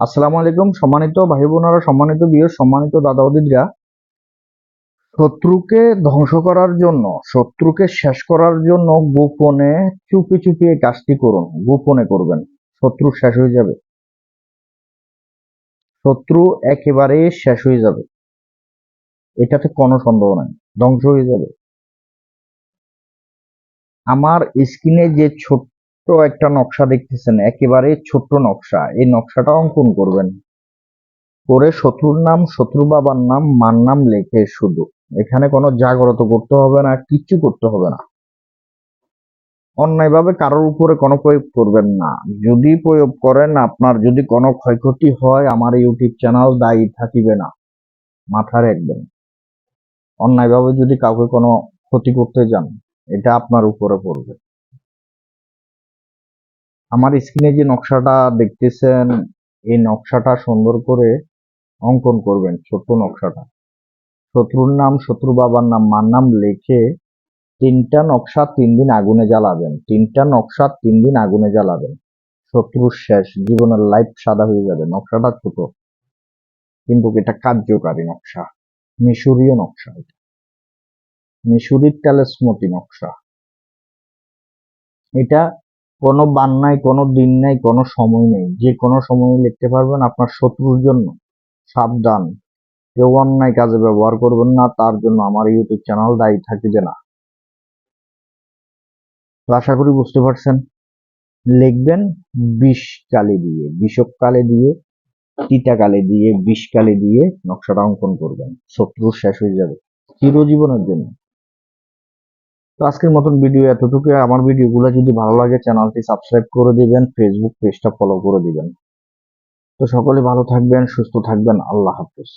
আসসালামু আলাইকুম। সম্মানিত ভাই বোনেরা সম্মানিত বিয়ের, সম্মানিত দাদা দিদিরা শত্রুকে ধ্বংস করার জন্য, শত্রুকে শেষ করার জন্য গোপনে চুপি চুপি এই কাজটি করুন, গোপনে করবেন। শত্রু শেষ হয়ে যাবে। শত্রু একেবারে শেষ হয়ে যাবে। এটাতে কোনো সন্দেহ নাই, ধ্বংস হয়ে যাবে। আমার স্ক্রিনে যে ছোট্ট একটা নকশা দেখতেছেন, একেবারে ছোট্ট নকশা। এই নকশাটা অঙ্কন করবেন। করে শত্রুর নাম, শত্রু বাবার নাম, মার নাম লেখে শুধু। এখানে কোনো জাগ্রত করতে হবে না, কিচ্ছু করতে হবে না। অন্যায়ভাবে কারোর উপরে কোনো প্রয়োগ করবেন না। যদি প্রয়োগ করেন, আপনার যদি কোনো ক্ষয়ক্ষতি হয়, আমার ইউটিউব চ্যানেল দায়ী থাকিবে না। মাথা রাখবেন। অন্যায়ভাবে যদি কাউকে কোনো ক্ষতি করতে যান, এটা আপনার উপরে পড়বে। আমার স্ক্রিনে যে নকশাটা দেখতেছেন, এই নকশাটা সুন্দর করে অঙ্কন করবেন, ছোট্ট নকশাটা। শত্রুর নাম শত্রু বাবার নাম, মার নাম লেখে তিনটা নকশা তিন দিন আগুনে জ্বালাবেন, তিনটা নকশা তিন দিন আগুনে জ্বালাবেন। শত্রুর শেষ, জীবনের লাইফ সাদা হয়ে যাবে, নকশাটা ছোট। কিন্তু এটা কার্যকারী নকশা, মিশরীয় নকশা এটা। মিশরীর টেলেসমতি নকশা। এটা কোনো বান নাই, কোনো দিন নাই, কোনো সময় নেই। যে কোনো সময় লিখতে পারবেন আপনার শত্রুর জন্য। সাবধান। কেউ অন্যায় কাজে ব্যবহার করবেন না, তার জন্য আমার ইউটিউব চ্যানেল দায়ী থাকিবে না। আশা করি বুঝতে পারছেন। লিখবেন বিষ কালি দিয়ে, বিষক কালি দিয়ে, তিতা কালি দিয়ে, বিষ কালি দিয়ে নকশাটা অঙ্কন করবেন। শত্রু শেষ হয়ে যাবে। চিরজীবনের জন্য। তো আজকের মতন ভিডিও এতটুকু আমার ভিডিওগুলো যদি ভালো লাগে চ্যানেলটি সাবস্ক্রাইব করে দিবেন ফেসবুক পেজটা ফলো করে দিবেন। তো সকলে ভালো থাকবেন, সুস্থ থাকবেন। আল্লাহ হাফেজ।